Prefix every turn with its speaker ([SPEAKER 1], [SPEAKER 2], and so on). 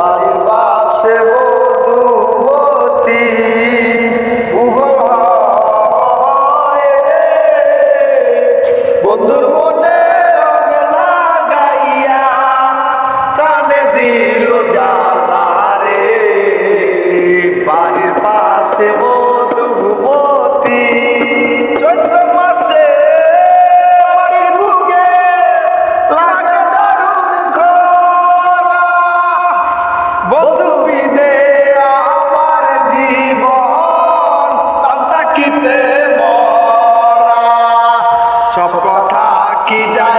[SPEAKER 1] বাড়ির পাশে রে। বন্ধুর কি যা